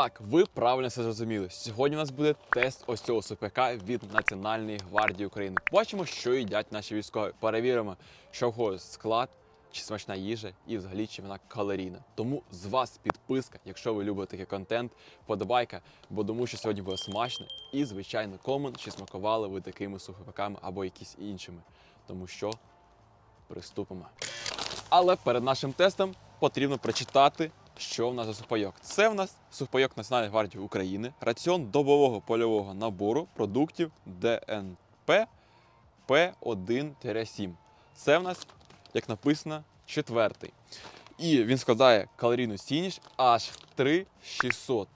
Так, ви правильно все зрозуміли. Сьогодні у нас буде тест ось цього супека від Національної гвардії України. Бачимо, що їдять наші військові. Перевіримо, що входить склад, чи смачна їжа і взагалі чи вона калорійна. Тому з вас підписка, якщо ви любите такий контент, подобайка, бо тому що сьогодні буде смачно. І, звичайно, комент, чи смакували ви такими сухопеками або якісь іншими. Тому що приступимо. Але перед нашим тестом потрібно прочитати, що в нас за сухпайок. Це в нас сухпайок Національної гвардії України, раціон добового польового набору продуктів ДНП П1-7. Це в нас, як написано, четвертий. І він складає калорійну цінність аж 3600,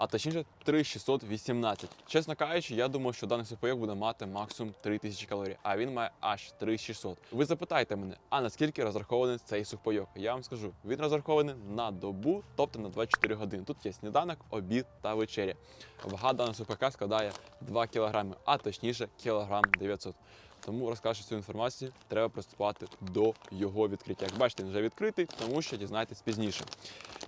а точніше 3618. Чесно кажучи, я думав, що даний сухпайок буде мати максимум 3000 калорій, а він має аж 3600. Ви запитаєте мене, а наскільки розрахований цей сухпайок? Я вам скажу, він розрахований на добу, тобто на 24 години. Тут є сніданок, обід та вечеря. Вага даного сухпайка складає 2 кг, а точніше кілограм 900. Тому розкажу цю інформацію, треба приступати до його відкриття. Як бачите, він вже відкритий, тому що дізнаєтесь пізніше.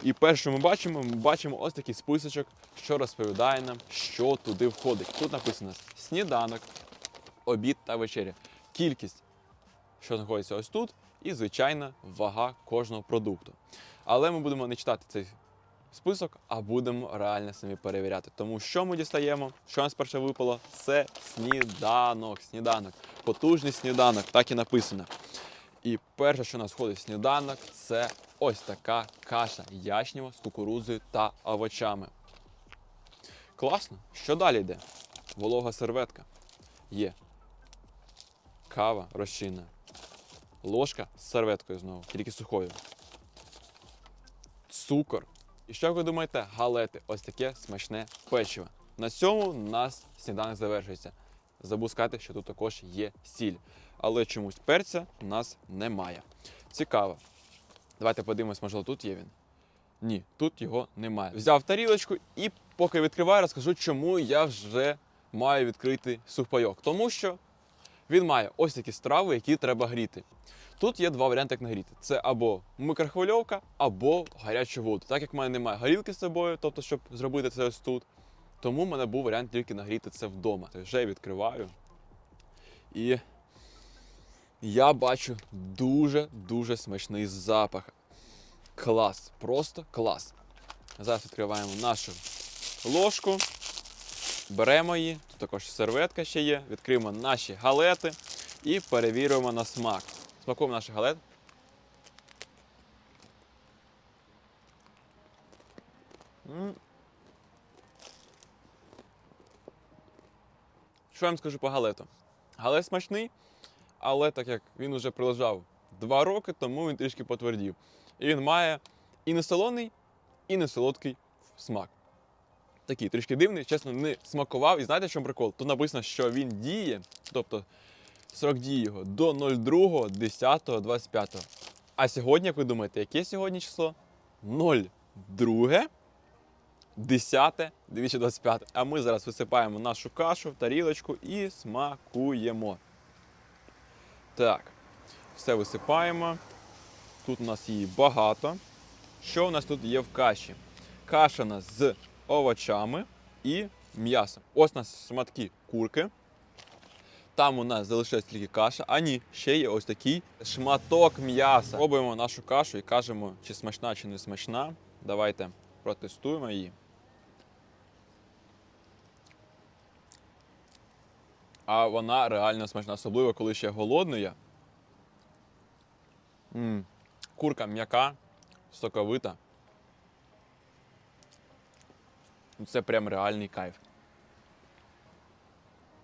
І перше, що ми бачимо, ми бачимо ось такий списочок, що розповідає нам, що туди входить. Тут написано сніданок, обід та вечеря. Кількість, що знаходиться ось тут, і звичайна вага кожного продукту. Але ми будемо не читати цей список, а будемо реально самі перевіряти. Тому що ми дістаємо, що нас перше випало, це сніданок. Сніданок. Потужний сніданок, так і написано. І перше, що нас входить в сніданок, це ось така каша ячнєва з кукурудзою та овочами. Класно. Що далі йде? Волога серветка. Є. Кава розчинна. Ложка з серветкою знову, тільки сухою. Цукор. І що ви думаєте? Галети. Ось таке смачне печиво. На цьому у нас сніданок завершується. Забув сказати, що тут також є сіль. Але чомусь перця у нас немає. Цікаво. Давайте подивимось, можливо, тут є він. Ні, тут його немає. Взяв тарілочку і поки відкриваю, розкажу, чому я вже маю відкрити сухпайок. Тому що він має ось такі страви, які треба гріти. Тут є два варіанти, як нагріти: це або микрохвильовка, або гарячу воду. Так як в мене немає горілки з собою, тобто, щоб зробити це ось тут. Тому в мене був варіант тільки нагріти це вдома. Тобто Вже відкриваю. І я бачу дуже-дуже смачний запах. Клас, просто клас. Зараз відкриваємо нашу ложку, беремо її, тут також серветка ще є, відкриємо наші галети і перевірюємо на смак. Смакуємо наші галет. Що я вам скажу по галету? Галет смачний, але так як він вже прилежав 2 роки, тому він трішки потвердів. І він має і не солоний, і не солодкий смак. Такий трішки дивний, чесно, не смакував. І знаєте, в чому прикол? Тут написано, що він діє, тобто срок дії його до 02, 10, 25. А сьогодні, як ви думаєте, яке сьогодні число? 02, 10, 2025. А ми зараз висипаємо нашу кашу в тарілочку і смакуємо. Так, все висипаємо. Тут у нас її багато. Що у нас тут є в каші? Каша у нас з овочами і м'ясом. Ось у нас шматки курки. Там у нас залишилась тільки каша, а ні, ще є ось такий шматок м'яса. Пробуємо нашу кашу і кажемо, чи смачна, чи не смачна. Давайте протестуємо її. А вона реально смачна, особливо коли ще голодний я. М, Курка м'яка, соковита. Ну, Це прям реальний кайф.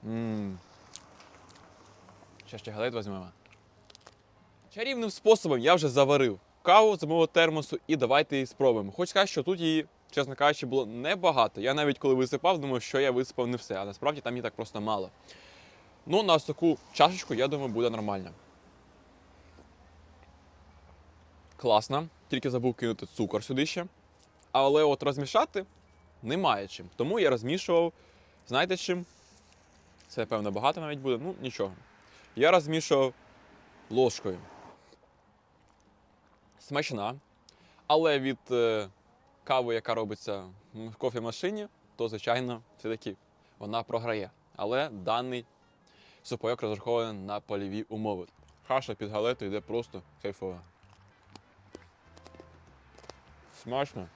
М. Ще ще галет візьмемо. Чарівним способом я вже заварив каву з мого термосу і давайте її спробуємо. Хоч сказати, що тут її, чесно кажучи, було небагато. Я навіть коли висипав, думав, що я висипав не все, а насправді там її так просто мало. Ну, на таку чашечку, я думаю, буде нормально. Класно. Тільки забув кинути цукор сюди ще. Але от розмішати немає чим. Тому я розмішував, знаєте чим? Це, певно, багато навіть буде, ну нічого. Я розмішував ложкою. Смачна. Але від е, каву, яка робиться в кофемашині, то звичайно все-таки вона програє. Але даний супайок розрахований на польові умови. Каша під галету йде просто кайфово. Смачно.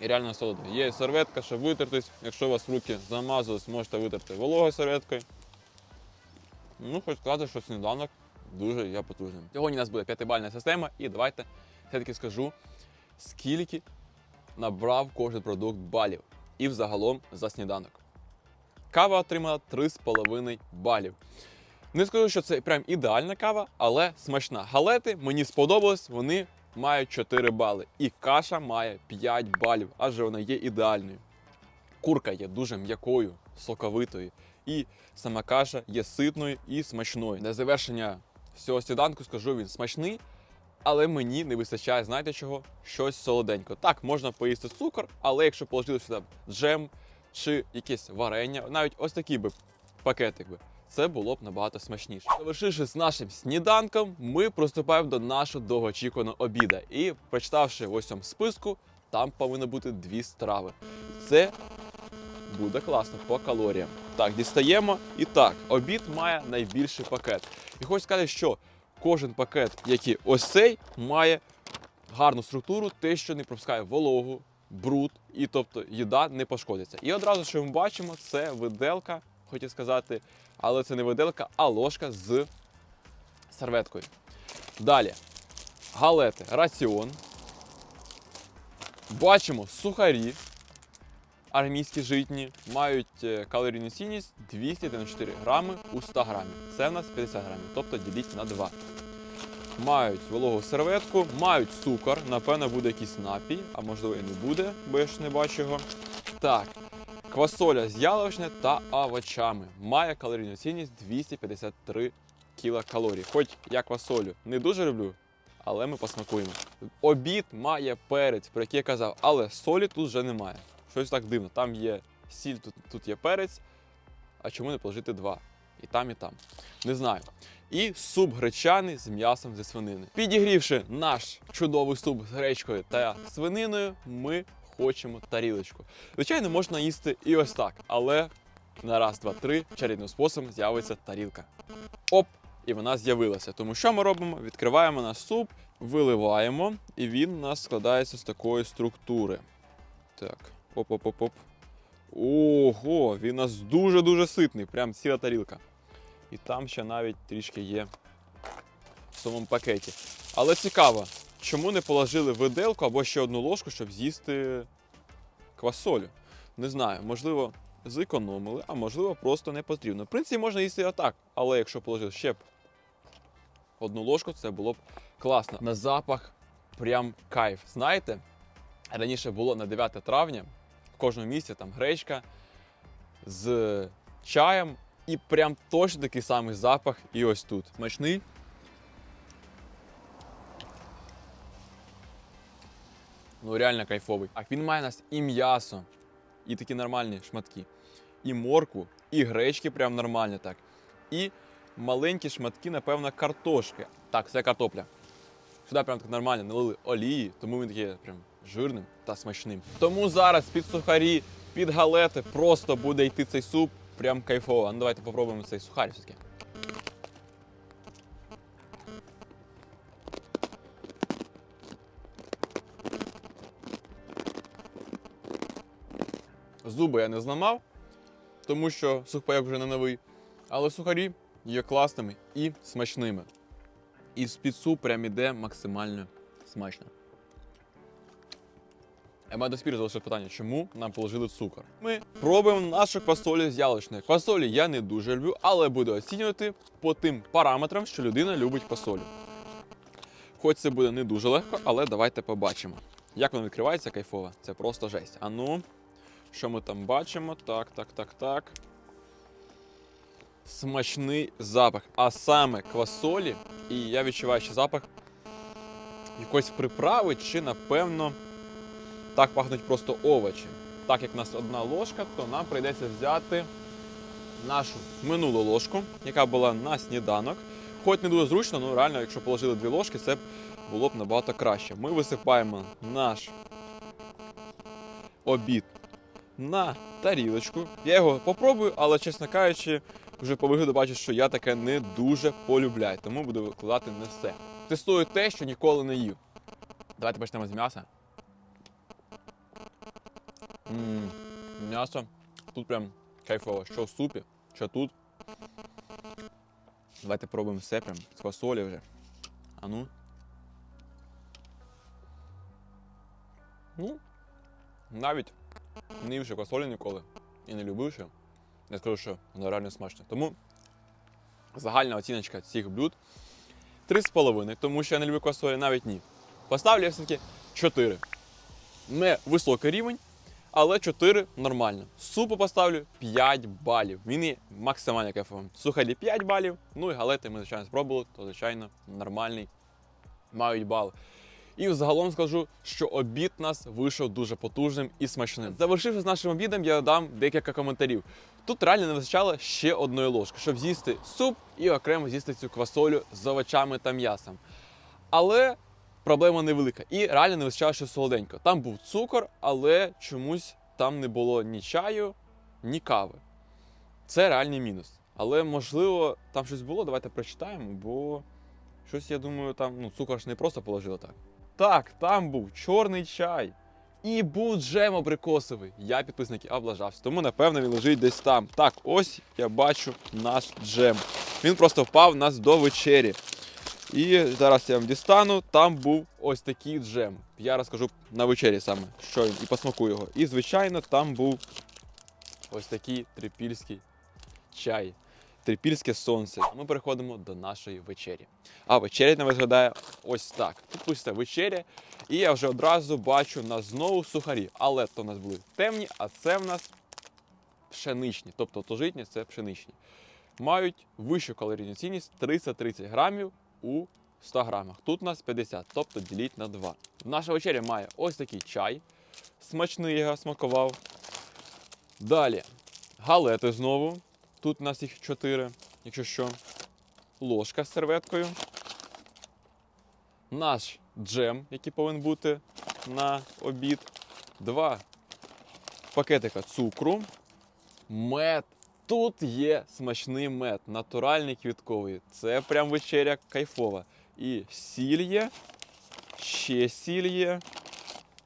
І реально солодко. Є серветка, щоб витертись. Якщо у вас руки замазались, можете витерти вологою серветкою. Ну, хоч сказати, що сніданок дуже є потужним. Сьогодні у нас буде п'ятибальна система, і давайте все-таки скажу, скільки набрав кожен продукт балів. І взагалом за сніданок. Кава отримала 3,5 балів. Не скажу, що це прям ідеальна кава, але смачна. Галети мені сподобались, вони мають 4 бали. І каша має 5 балів, адже вона є ідеальною. Курка є дуже м'якою, соковитою. І сама каша є ситною і смачною. На завершення цього сніданку скажу, він смачний, але мені не вистачає, знаєте чого? Щось солоденько. Так, можна поїсти цукор, але якщо положити сюди джем чи якесь варення, навіть ось такий би пакетик би. Це було б набагато смачніше. Завершивши з нашим сніданком, ми приступаємо до нашого довгоочікуваного обіда. І прочитавши в ось цьому списку, там повинно бути дві страви. Це буде класно по калоріям. Так, дістаємо. І так, обід має найбільший пакет. І хочу сказати, що кожен пакет, який ось цей, має гарну структуру, те, що не пропускає вологу, бруд, і тобто їда не пошкодиться. І одразу, що ми бачимо, це виделка, хотів сказати, але це не виделка, а ложка з серветкою. Далі галети, раціон. Бачимо сухарі армійські житні, мають е, калорійну цінність 294 грами у 100 грамів. Це в нас 50 грамів, тобто діліть на 2. Мають вологу серветку, мають цукор, напевно, буде якийсь напій, а можливо і не буде, бо я ж не бачу його. Так, квасоля з яловичне та овочами. Має калорійну цінність 253 кілокалорій. Хоч я квасолю не дуже люблю, але ми посмакуємо. Обід має перець, про який я казав, але солі тут вже немає. Щось так дивно. Там є сіль, тут, тут є перець. А чому не положити два? І там, і там. Не знаю. І суп гречаний з м'ясом зі свинини. Підігрівши наш чудовий суп з гречкою та свининою, ми хочемо тарілочку. Звичайно, можна їсти і ось так, але на раз, два, три чарівним способом з'явиться тарілка. Оп! І вона з'явилася. Тому що ми робимо? Відкриваємо наш суп, виливаємо, і він у нас складається з такої структури. Так, оп-оп-оп-оп. Ого, він у нас дуже-дуже ситний, прям ціла тарілка. І там ще навіть трішки є в самому пакеті. Але цікаво, чому не положили виделку або ще одну ложку, щоб з'їсти квасолю? Не знаю, можливо, зекономили, а можливо, просто не потрібно. В принципі, можна їсти отак, але якщо положити ще б одну ложку, це було б класно. На запах прям кайф. Знаєте, раніше було на 9 травня в кожному місці там гречка з чаєм. І прям точно такий самий запах і ось тут. Смачний. Ну реально кайфовий. А він має у нас і м'ясо, і такі нормальні шматки, і моркву, і гречки прям нормально так. І маленькі шматки, напевно, картошки. Так, це картопля. Сюди прям так нормально налили олії, тому він такий прям жирним та смачним. Тому зараз під сухарі, під галети просто буде йти цей суп. Прям кайфово. Ну давайте попробуємо цей сухарь все-таки. Я не зламав, тому що сухпайок вже не новий. Але сухарі є класними і смачними. І з-під суп прям іде максимально смачно. Я маю до спіру залишив питання, чому нам положили цукор. Ми пробуємо нашу квасолю з яловичною. Квасолі я не дуже люблю, але буду оцінювати по тим параметрам, що людина любить квасолю. Хоч це буде не дуже легко, але давайте побачимо. Як воно відкривається кайфово, це просто жесть. А ну, що ми там бачимо? Так, так, так, так. Смачний запах. А саме квасолі, і я відчуваю ще запах якоїсь приправи, чи, напевно, так пахнуть просто овочі. Так як в нас одна ложка, то нам прийдеться взяти нашу минулу ложку, яка була на сніданок. Хоч не дуже зручно, ну реально, якщо положили дві ложки, це було б набагато краще. Ми висипаємо наш обід на тарілочку. Я його попробую, але, чесно кажучи, вже по вигляду бачу, що я таке не дуже полюбляю, тому буду викладати не все. Тестую те, що ніколи не їв. Давайте почнемо з м'яса. М, М'ясо. Тут прям кайфово. Що в супі, що тут. Давайте пробуємо все прям з фасолі вже. А ну. Ну, навіть не ївши квасолі ніколи і не любивши, я скажу, що воно реально смачно. Тому загальна оціночка цих блюд 3,5, тому що я не люблю квасолі, навіть ні. Поставлю я все-таки 4. Не високий рівень, але 4 нормально. Супу поставлю 5 балів. Він є максимально кайфовим. Сухарі 5 балів, ну і галети ми, звичайно, спробували, то, звичайно, нормальний. Мають бал. І взагалом скажу, що обід нас вийшов дуже потужним і смачним. Завершивши з нашим обідом, я дам декілька коментарів. Тут реально не вистачало ще одної ложки, щоб з'їсти суп і окремо з'їсти цю квасолю з овочами та м'ясом. Але проблема невелика. І реально не вистачало ще солоденько. Там був цукор, але чомусь там не було ні чаю, ні кави. Це реальний мінус. Але можливо там щось було. Давайте прочитаємо, бо щось я думаю, там ну, цукор ж не просто положили так. Так, там був чорний чай. І був джем абрикосовий. Я підписники облажався, тому напевно він лежить десь там. Так, ось я бачу наш джем. Він просто впав у нас до вечері. І зараз я вам дістану. Там був ось такий джем. Я розкажу на вечері саме, що він, і посмакую його. І, звичайно, там був ось такий трипільський чай. Трипільське сонце. Ми переходимо до нашої вечері. А вечеря не виглядає ось так. Тут пишеться вечеря, і я вже одразу бачу у нас знову сухарі. Але то у нас були темні, а це в нас пшеничні. Тобто то житні це пшеничні. Мають вищу калорійну цінність 330 грамів у 100 грамах. Тут у нас 50, тобто діліть на 2. Наша вечеря має ось такий чай. Смачний я смакував. Далі галети знову. Тут у нас їх 4, якщо що. Ложка з серветкою. Наш джем, який повинен бути на обід. Два пакетика цукру. Мед. Тут є смачний мед, натуральний квітковий. Це прям вечеря кайфова. І сіль є, ще сіль є,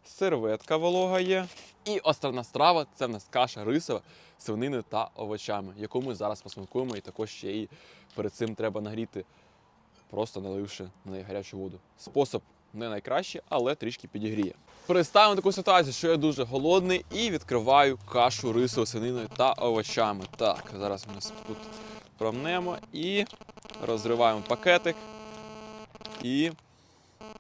серветка волога є. І основна страва це в нас каша рисова, свинини та овочами, яку ми зараз посмакуємо, і також ще і перед цим треба нагріти, просто наливши на неї гарячу воду. Спосіб не найкращий, але трішки підігріє. Представимо таку ситуацію, що я дуже голодний і відкриваю кашу рисову свининою та овочами. Так, зараз ми тут промнемо і розриваємо пакетик. І.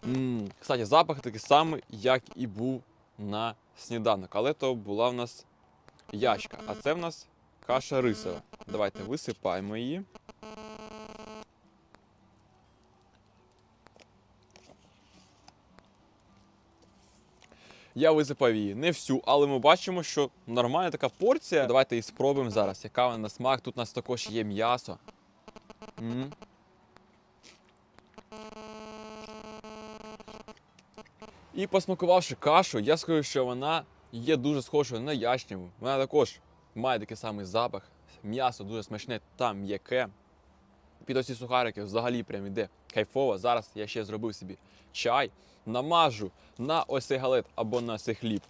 м кстати, запах такий самий, як і був на сніданок. Але то була в нас ячка, а це в нас каша рисова. Давайте висипаємо її. Я висипав її не всю, але ми бачимо, що нормальна така порція. Давайте її спробуємо зараз. Яка вона на смак? Тут у нас також є м'ясо. І посмакувавши кашу, я скажу, що вона є дуже схожою на ячневу. Вона також має такий самий запах. М'ясо дуже смачне та м'яке. Під оці сухарики взагалі прям іде кайфово. Зараз я ще зробив собі чай, намажу на ось цей галет або на цей хліб.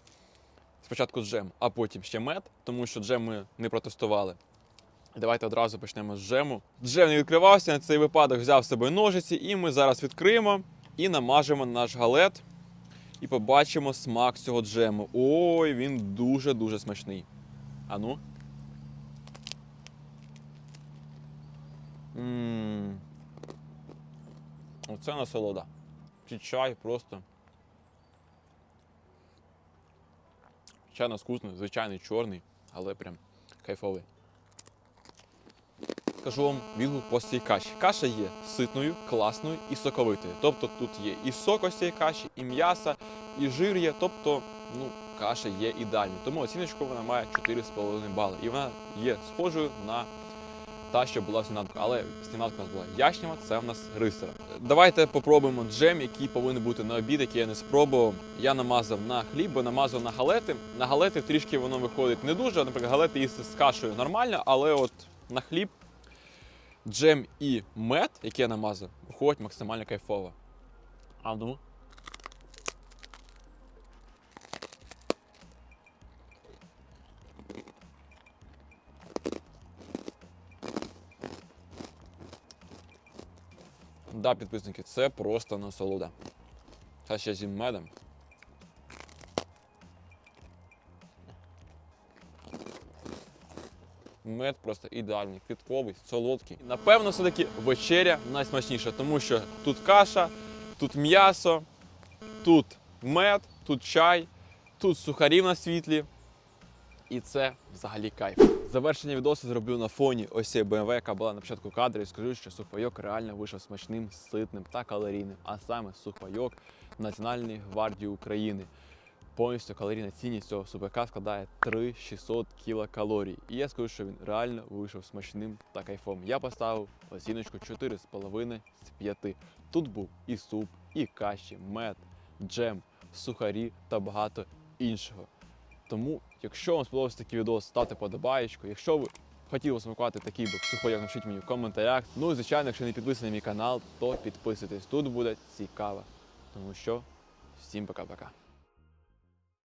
Спочатку джем, а потім ще мед, тому що джем ми не протестували. Давайте одразу почнемо з джему. Джем не відкривався, на цей випадок взяв з собою ножиці, і ми зараз відкриємо і намажемо наш галет. І побачимо смак цього джему. Ой, він дуже-дуже смачний. Ану. Ммм. Оце насолода. Чи чай просто. Чай на вкусний, звичайний чорний, але прям кайфовий. Скажу вам відгук по цій каші. Каша є ситною, класною і соковитою. Тобто тут є і сок ось цієї каші, і м'яса, і жир є. Тобто, ну, каша є ідеальною. Тому оціночку вона має 4,5 бали. І вона є схожою на та, що була в сніданку. Але сніданку у нас була яшнява, це в нас рисера. Давайте попробуємо джем, який повинен бути на обід, який я не спробував. Я намазав на хліб, бо намазав на галети. На галети трішки воно виходить не дуже. Наприклад, галети їсти з кашею нормально, але от на хліб джем і мед, який я намазав, виходить максимально кайфово. А ну. Да, підписники, це просто насолода. Та ще зі медом. Мед просто ідеальний, квітковий, солодкий. Напевно, все-таки вечеря найсмачніша, тому що тут каша, тут м'ясо, тут мед, тут чай, тут сухарі на світлі. І це взагалі кайф. Завершення відосу зроблю на фоні ось цієї BMW, яка була на початку кадру, і скажу, що сухпайок реально вийшов смачним, ситним та калорійним, а саме сухпайок Національної гвардії України. Повністю калорійна цінність цього сухпайка складає 3600 кілокалорій. І я скажу, що він реально вийшов смачним та кайфом. Я поставив оціночку 4,5 з 5. Тут був і суп, і каші, мед, джем, сухарі та багато іншого. Тому, якщо вам сподобався такий відео, ставте подобаєчку. Якщо ви хотіли смакувати такий би сухпайок, напишіть мені в коментарях. Ну і звичайно, якщо не підписаний на мій канал, то підписуйтесь. Тут буде цікаво. Тому що всім пока-пока.